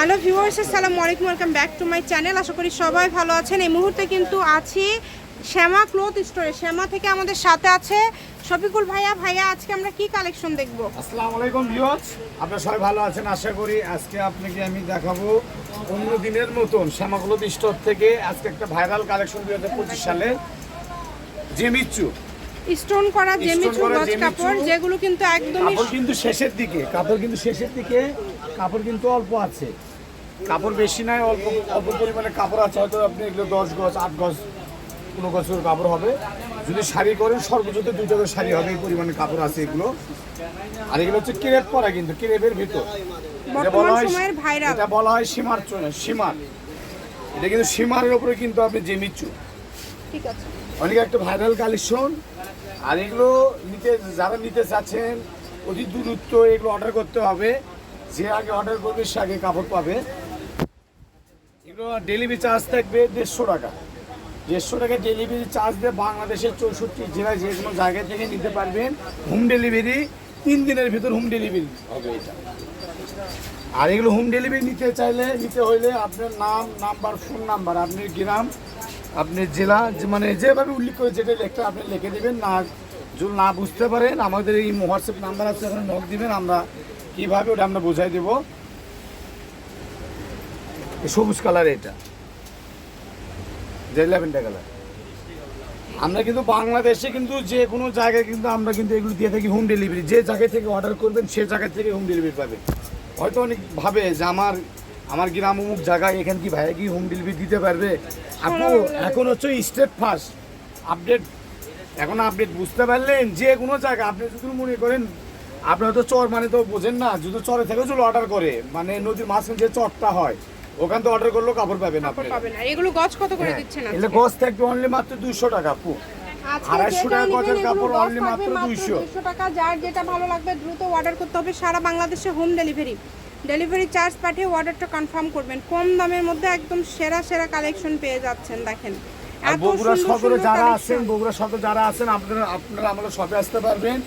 Hello viewers আসসালামু আলাইকুম welcome back to my channel. আশা করি সবাই ভালো আছেন। এই মুহূর্তে কিন্তু আছি শ্যামা ক্লথ স্টোরে। শ্যামা থেকে আমাদের সাথে আছে শফিকুল ভাইয়া। ভাইয়া আজকে আমরা কি কালেকশন দেখব? আসসালামু আলাইকুম ভিউয়ার্স আপনারা সবাই ভালো আছেন? আশা করি আজকে আপনাকে আমি দেখাবো অন্য দিনের মতন শ্যামাগুলো স্টোর থেকে আজকে একটা ভাইরাল কালেকশন দুই হাজার পঁচিশ সালে জেমিচ্ছু। স্টোন করা জেমিচু গজ কাপড় যেগুলো কিন্তু একদমই কিন্তু শেষের দিকে কাপড় কিন্তু শেষের দিকে কাপড় কিন্তু অল্প আছে। কাপড় বেশি নাই অল্প অল্প পরিমাণে কাপড় আছে হয়তো আপনি এগুলো দশ গজ আট গজ কোনো গজের কাপড় হবে। যদি শাড়ি করেন সর্বোচ্চ দুটো করে শাড়ি হবে এই পরিমাণে কাপড় আছে এগুলো। আর এগুলো হচ্ছে ক্রেপ পরা কিন্তু ক্রেপের ভিতর। এটা বলা হয়- এটা বলা হয় সীমার চনে সীমার। এটা কিন্তু সীমারের উপরে কিন্তু আপনি জেমিচ্ছু ঠিক আছে। অনেক একটা ভাইরাল কালেকশন আর এগুলো নিতে যারা নিতে চাচ্ছেন অতি দূরত্ব এগুলো অর্ডার করতে হবে। যে আগে অর্ডার করবে সে আগে কাপড় পাবে। ডেলিভারি চার্জ থাকবে দেড়শো টাকা। দেড়শো টাকা ডেলিভারি চার্জ দিয়ে বাংলাদেশের চৌষট্টি জেলায় যে কোনো জায়গা থেকে নিতে পারবেন হোম ডেলিভারি তিন দিনের ভিতর হোম ডেলিভারি হবে এটা। আর এগুলো হোম ডেলিভারি নিতে চাইলে, নিতে হইলে আপনার নাম নাম্বার ফোন নাম্বার আপনার গ্রাম আপনার জেলা মানে যেভাবে উল্লেখ করে যেটা লিখতে আপনি লিখে দেবেন না, যদি না বুঝতে পারেন, আমাদের এই হোয়াটসঅ্যাপ নাম্বার আছে, ওখানে নক দিবেন, আমরা কীভাবে ওটা আমরা বোঝাই দেবো। সবুজ কালার এটা। যে ল্যাভেন্ডার কালার। আমরা কিন্তু বাংলাদেশে কিন্তু যে কোনো জায়গায় কিন্তু আমরা কিন্তু এগুলো দিয়ে থাকি হোম ডেলিভারি যে জায়গা থেকে অর্ডার করবেন, সে জায়গা থেকে হোম ডেলিভারি পাবেন হয়তো অনেক ভাবে যে আমার আমার গ্রাম অমুক জায়গায় এখানে কি ভাইয়া কি হোম ডেলিভারি দিতে পারবে? আপু, এখন হচ্ছে স্টেপ ফার্স্ট আপডেট এখন আপডেট বুঝতে পারলেন, যে কোনো জায়গা, আপনি যদি মনে করেন, আপনার তো চর মানে তো বোঝেন না, যদি চরে থেকেও যদি অর্ডার করে। মানে নদীর মাঝখানে যে চরটা হয়। ওখান থেকে অর্ডার করলেও কাপড় পাবেন আপনি কাপড় পাবেন আর এগুলো গজ কত করে দিচ্ছেন এলে আজকে? গজ থাকবে অনলি মাত্র দুশো টাকা আপু আজকে আড়াইশো টাকা গজের কাপড় থাকবে মাত্র 200 200 টাকা। যার যেটা ভালো লাগবে দ্রুত অর্ডার করতে হবে। সারা বাংলাদেশে হোম ডেলিভারি ডেলিভারি চার্জ পাঠিয়ে অর্ডারটা কনফার্ম করবেন। কম দামের মধ্যে একদম সেরা সেরা কালেকশন পেয়ে যাচ্ছেন দেখেন। আর বগুড়া সুন্দর যারা। আছেন বগুড়া শহরে যারা আছেন আপনারা আপনারা আমাদের শপে আসতে পারবেন।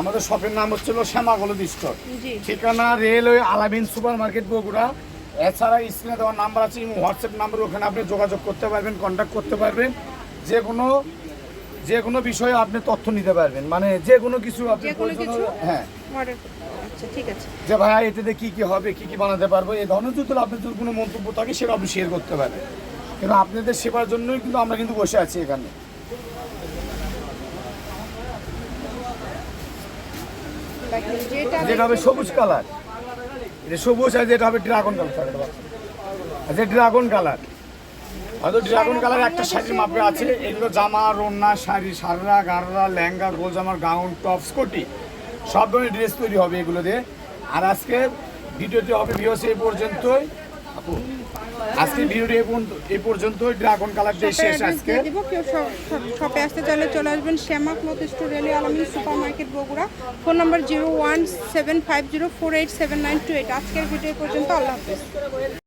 আমাদের শপের নাম হচ্ছিল শ্যামাগলদ স্টোর ঠিকানা railway Alamin super market Bogura. এছাড়া স্ক্রিনে দেওয়ার নাম্বার আছে এবং হোয়াটসঅ্যাপ নাম্বার ওখানে আপনি যোগাযোগ করতে পারবেন কন্ট্যাক্ট করতে পারবেন। যে কোনো যে কোনো বিষয়ে আপনি তথ্য নিতে পারবেন। মানে যে কোনো কিছু আপনি হ্যাঁ। আচ্ছা ঠিক আছে। যে ভাইয়া এটাতে কি কি হবে কি কি বানাতে পারব এই ধরনের যদি আপনার যদি কোনো মন্তব্য থাকে সেটা আপনি শেয়ার করতে পারেন কিন্তু আপনাদের সেবার জন্যই কিন্তু আমরা কিন্তু বসে আছি এখানে। যেটা হবে সবুজ কালার। এটা সবুজ আর এটা হবে ড্রাগন কালার যে ড্রাগন কালার হয়তো ড্রাগন কালার একটা শাড়ির মাপে আছে। এগুলো জামা, রন্না শাড়ি, সাররা, গাররা ল্যাঙ্গা গোল জামার গাউন, টপ, স্কুটি, সব ধরনের ড্রেস তৈরি হবে এগুলো দিয়ে। আর আজকে ভিডিওটি হবে ভিওস এই পর্যন্তই। আজকে ভিডিওটি এই পর্যন্ত ড্রাগন কালার দিয়ে শেষ আজকে। দিব। কেউ শপে আসতে চাইলে চলে আসবেন। Shyama cloth store railway Alamin super market Bogura. Phone number zero one seven five zero four eight seven nine two eight. আজকের ভিডিও পর্যন্ত। আল্লাহ হাফেজ।